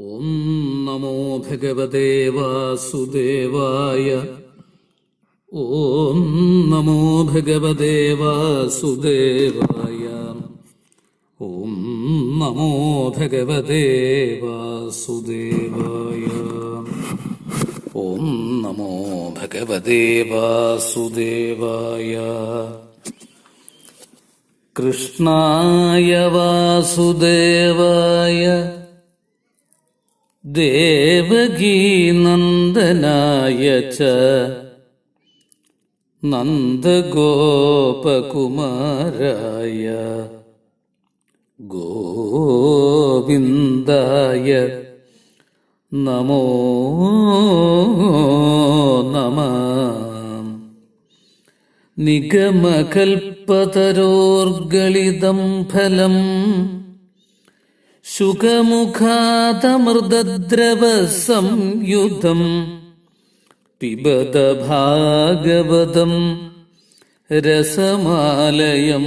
ഓം നമോ ഭഗവതേ വാസുദേവായ. ഓം നമോ ഭഗവതേ വാസുദേവായ. ഓം നമോ ഭഗവതേ വാസുദേവായ. ഓം നമോ ഭഗവതേ വാസുദേവായ. കൃഷ്ണായ വാസുദേവായ. ദേവഗീനന്ദനായ നന്ദഗോപകുമാരായ ഗോവിന്ദായ നമോ നമ. നിഗമകൽപ്പതരോർഗളിതം ഫലം ശുഖമുഖാതമൃതദ്രവ സംയുതം പിബത ഭാഗവതം രസമാലയം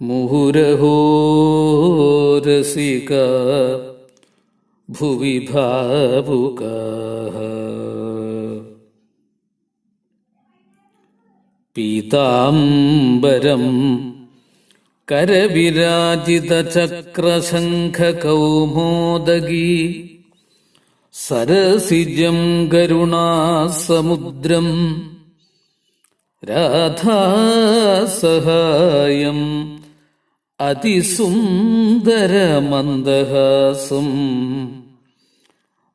മുഹുരഹോരസിക രസിക ഭാവുക ഭാവുകാ പീതാംബരം കരവിരാജിതചക്രശംഖകൗമോദഗീ സരസിജം കരുണാസമുദ്രം. രാധാസഹായം. അതിസുന്ദരമന്ദഹാസം.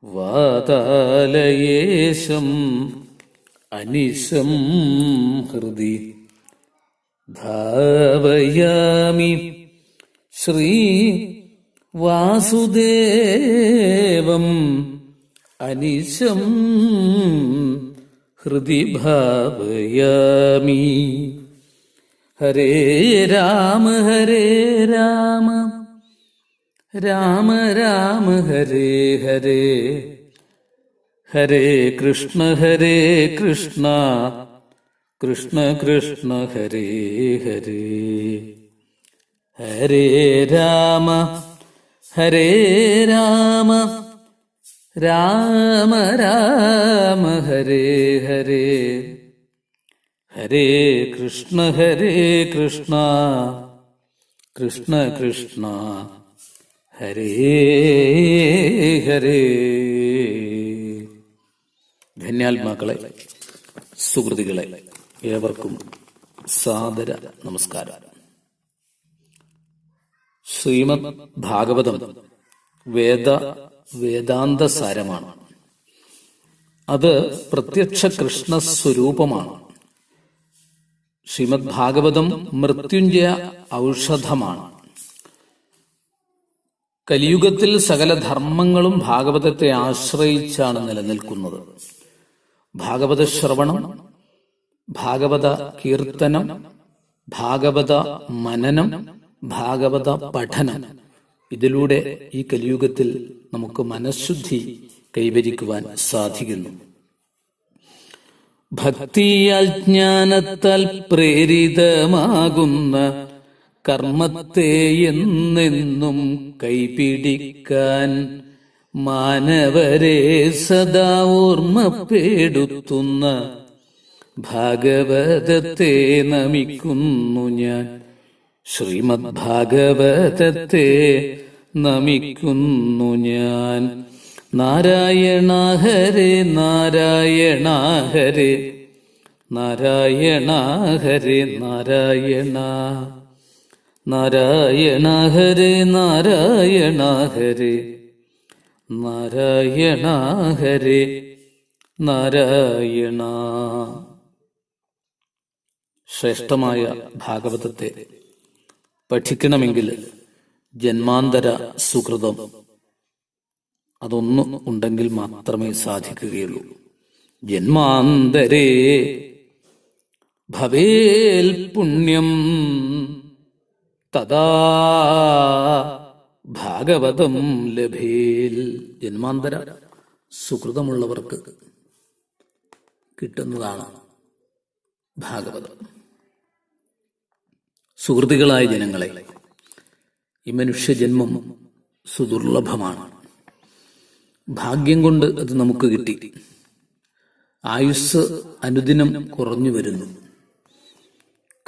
വാതാലയേശം അനിശം ഹൃദി. ഭാവയാമി ശ്രീ വാസുദേവം അനിശം ഹൃദി ഭാവയാമി. ഹരേ രാമ ഹരേ രാമ. രാമ രാമ ഹരേ ഹരേ. ഹരേ കൃഷ്ണ ഹരേ കൃഷ്ണ. കൃഷ്ണ കൃഷ്ണ ഹരേ ഹരേ. ഹരേ രാമ ഹരേ രാമ. രാമ രാമ ഹരേ ഹരേ. ഹരേ കൃഷ്ണ ഹരേ കൃഷ്ണ. കൃഷ്ണ കൃഷ്ണ ഹരേ ഹരേ. ധന്യാത്മാക്കളെ സുഹൃതികളെ ഏവർക്കും സാദര നമസ്കാരം. ശ്രീമദ് ഭാഗവതം വേദ വേദാന്ത സാരമാണ്. അത് പ്രത്യക്ഷ കൃഷ്ണ സ്വരൂപമാണ്. ശ്രീമദ് ഭാഗവതം മൃത്യുഞ്ജയ ഔഷധമാണ്. കലിയുഗത്തിൽ സകല ധർമ്മങ്ങളും ഭാഗവതത്തെ ആശ്രയിച്ചാണ് നിലനിൽക്കുന്നത്. ഭാഗവത ശ്രവണം ഭാഗവത കീർത്തനം ഭാഗവത മനനം ഭാഗവത പഠനം. ഇതിലൂടെ ഈ കലിയുഗത്തിൽ നമുക്ക് മനഃശുദ്ധി കൈവരിക്കുവാൻ സാധിക്കുന്നു. ഭക്തിയാൽ ജ്ഞാനത്താൽ പ്രേരിതമാകുന്ന കർമ്മത്തെ എന്നെന്നും കൈപിടിക്കാൻ മാനവരെ സദാ ഓർമ്മപ്പെടുത്തുന്ന ഭാഗവതത്തെ നമിക്കുന്നു ഞാൻ. ശ്രീമദ് ഭാഗവതത്തെ നമിക്കുന്നു ഞാൻ. നാരായണ ഹരേ നാരായണ നാരായണ. ഹരേ നാരായണ നാരായണ നാരായണ. ശ്രേഷ്ഠമായ ഭാഗവതത്തെ പഠിക്കണമെങ്കിൽ ജന്മാന്തര സുഹൃതം അതൊന്ന് ഉണ്ടെങ്കിൽ മാത്രമേ സാധിക്കുകയുള്ളൂ. ജന്മാന്തരേ ഭവേൽ പുണ്യം തഥാ ഭാഗവതം ലഭേൽ. ജന്മാന്തര സുഹൃതമുള്ളവർക്ക് കിട്ടുന്നതാണ് ഭാഗവതം. സുഹൃത്തുക്കളായ ജനങ്ങളെ ഈ മനുഷ്യജന്മം സുദുർലഭമാണ്. ഭാഗ്യം കൊണ്ട് അത് നമുക്ക് കിട്ടി. ആയുസ് അനുദിനം കുറഞ്ഞു വരുന്നു.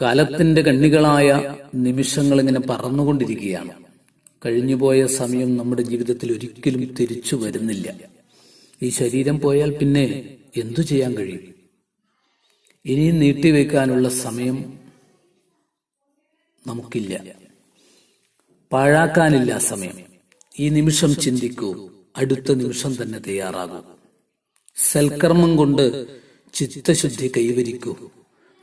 കാലത്തിന്റെ കണ്ണികളായ നിമിഷങ്ങൾ ഇങ്ങനെ പറന്നുകൊണ്ടിരിക്കുകയാണ്. കഴിഞ്ഞുപോയ സമയം നമ്മുടെ ജീവിതത്തിൽ ഒരിക്കലും തിരിച്ചു വരുന്നില്ല. ഈ ശരീരം പോയാൽ പിന്നെ എന്തു ചെയ്യാൻ കഴിയും? ഇനിയും നീട്ടിവെക്കാനുള്ള സമയം നമുക്കില്ല. പാഴാക്കാനില്ല സമയം. ഈ നിമിഷം ചിന്തിക്കൂ. അടുത്ത നിമിഷം തന്നെ തയ്യാറാകൂ. സൽക്കർമ്മം കൊണ്ട് ചിത്തശുദ്ധി കൈവരിക്കൂ.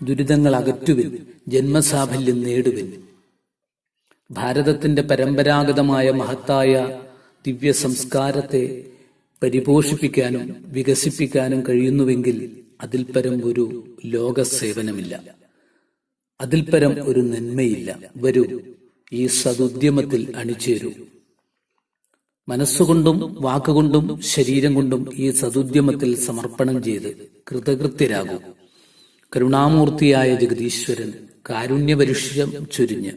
ദുരിതങ്ങൾ അകറ്റുവിൻ. ജന്മസാഫല്യം നേടുവിൻ. ഭാരതത്തിന്റെ പരമ്പരാഗതമായ മഹത്തായ ദിവ്യ സംസ്കാരത്തെ പരിപോഷിപ്പിക്കാനും വികസിപ്പിക്കാനും കഴിയുന്നുവെങ്കിൽ അതിൽ പരം ഒരു ലോക സേവനമില്ല അതിൽ പരം ഒരു നന്മയില്ല. വരൂ ഈ സതുദ്യമത്തിൽ അണിചേരൂ. മനസ്സുകൊണ്ടും വാക്കുകൊണ്ടും ശരീരം കൊണ്ടും ഈ സതുദ്യമത്തിൽ സമർപ്പണം ചെയ്ത് കൃതകൃത്യരാകൂ. കരുണാമൂർത്തിയായ ജഗദീശ്വരൻ കാരുണ്യപരുഷ്യം ചൊരിഞ്ഞ്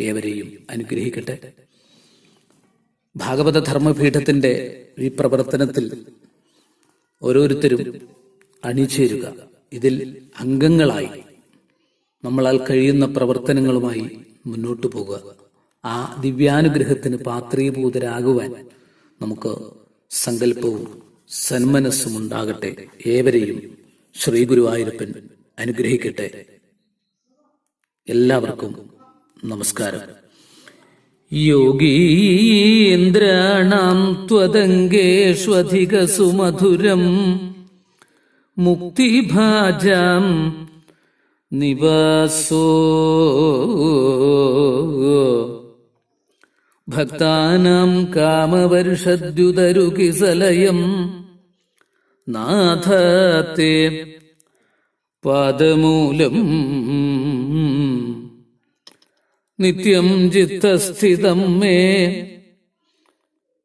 ഏവരെയും അനുഗ്രഹിക്കട്ടെ. ഭാഗവത ധർമ്മപീഠത്തിന്റെ ഈ പ്രവർത്തനത്തിൽ ഓരോരുത്തരും അണിചേരുക. ഇതിൽ അംഗങ്ങളായി നമ്മളാൽ കഴിയുന്ന പ്രവർത്തനങ്ങളുമായി മുന്നോട്ടു പോകുക. ആ ദിവ്യാനുഗ്രഹത്തിന് പാത്രീഭൂതരാകുവാൻ നമുക്ക് സങ്കല്പവും സന്മനസ്സും ഉണ്ടാകട്ടെ. ഏവരെയും ശ്രീ ഗുരുവായൂരപ്പൻ അനുഗ്രഹിക്കട്ടെ. എല്ലാവർക്കും നമസ്കാരം. യോഗീന്ദ്രാണാം ത്വതംഗേഷ്വധിക സുമധുരം മുക്തിഭാജാം നിവാസോ? ഭക്താനാം കാമവർഷദ്യുതരുകിസലയം നാഥത്തെ പാദമൂലം. നിത്യം ചിത്തസ്ഥിതം മേ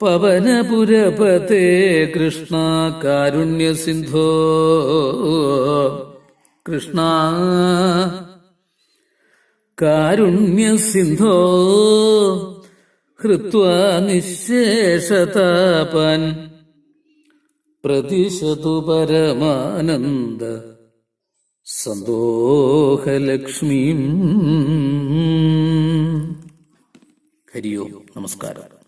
പവനപുരപതേ കൃഷ്ണ കാരുണ്യ സിന്ധോ കൃഷ്ണ. കാരുണ്യ സിന്ധോ ഹൃത്വാ നിശേഷതാപൻ പ്രതിശതു പരമാനന്ദ സന്തോഹലക്ഷ്മീം. ഹരിയോ നമസ്കാരം.